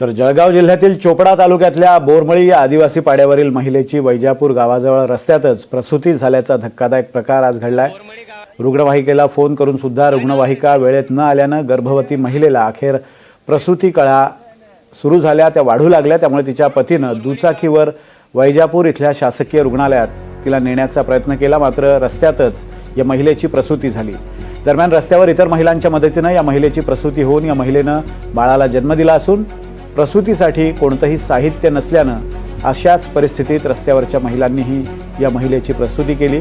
तर जळगाव जिल्ह्यातील चोपडा तालुक्यातल्या बोरमळी या आदिवासी पाड्यावरील महिलेची वैजापूर गावाजवळ रस्त्यातच प्रसूती झाल्याचा धक्कादायक प्रकार आज घडलाय. रुग्णवाहिकेला फोन करून सुद्धा रुग्णवाहिका वेळेत न आल्यानं गर्भवती महिलेला अखेर प्रसूती कळा सुरू झाल्या त्या वाढू लागल्या. त्यामुळे तिच्या पतीनं दुचाकीवर वैजापूर इथल्या शासकीय रुग्णालयात तिला नेण्याचा प्रयत्न केला मात्र रस्त्यातच या महिलेची प्रसूती झाली. दरम्यान रस्त्यावर इतर महिलांच्या मदतीनं या महिलेची प्रसूती होऊन या महिलेनं बाळाला जन्म दिला असून प्रसूतीसाठी कोणतंही साहित्य नसल्यानं अशाच परिस्थितीत रस्त्यावरच्या महिलांनीही या महिलेची प्रसूती केली.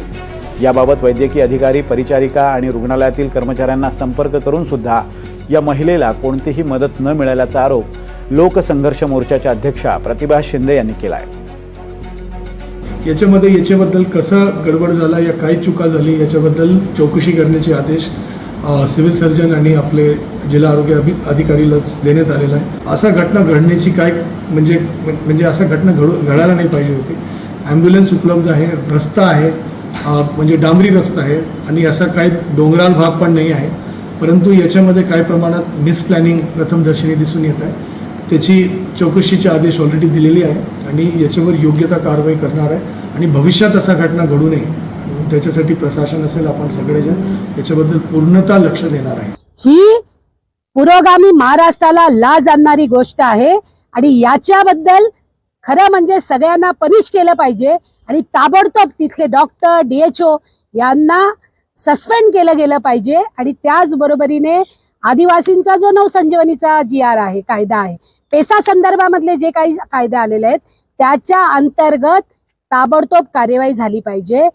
याबाबत वैद्यकीय अधिकारी परिचारिका आणि रुग्णालयातील कर्मचाऱ्यांना संपर्क करून सुद्धा या महिलेला कोणतीही मदत न मिळाल्याचा आरोप लोकसंघर्ष मोर्चाच्या अध्यक्षा प्रतिभा शिंदे यांनी केला आहे याच्यामध्ये याच्याबद्दल कसं गडबड झाला या काय चुका झाली याच्याबद्दल चौकशी करण्याचे आदेश सिव्हिल सर्जन आणि आपले जिल्हा आरोग्य अभि अधिकारीला देण्यात आलेला आहे. असा घटना घडण्याची काय म्हणजे म्हणजे असा घटना घडू घडायला नाही पाहिजे होती. ॲम्ब्युलन्स उपलब्ध आहे रस्ता आहे म्हणजे डांबरी रस्ता आहे आणि असा काही डोंगराळ भाग पण नाही आहे. परंतु याच्यामध्ये काही प्रमाणात मिसप्लॅनिंग प्रथमदर्शनी दिसून येत आहे. त्याची चौकशीचे आदेश ऑलरेडी दिलेली आहे आणि याच्यावर योग्यता कारवाई करणार आहे आणि भविष्यात असा घटना घडू नये. त्याच्यासाठी प्रशासन असेल आपण सगळेजण याच्याबद्दल पूर्णतः लक्ष देणार आहे. ही पुरोगामी महाराष्ट्राला लाज आणणारी गोष्ट आहे आणि याच्याबद्दल खरं म्हणजे सगळ्यांना पनिश केलं पाहिजे आणि ताबडतोब तिथले डॉक्टर डीएचओ यांना सस्पेंड केलं गेलं पाहिजे आणि त्याचबरोबरीने आदिवासींचा जो नवसंजीवनीचा जी आर आहे कायदा आहे पेसा संदर्भामधले जे काही कायदे आलेले आहेत त्याच्या अंतर्गत ताबडतोब कार्यवाही झाली पाहिजे.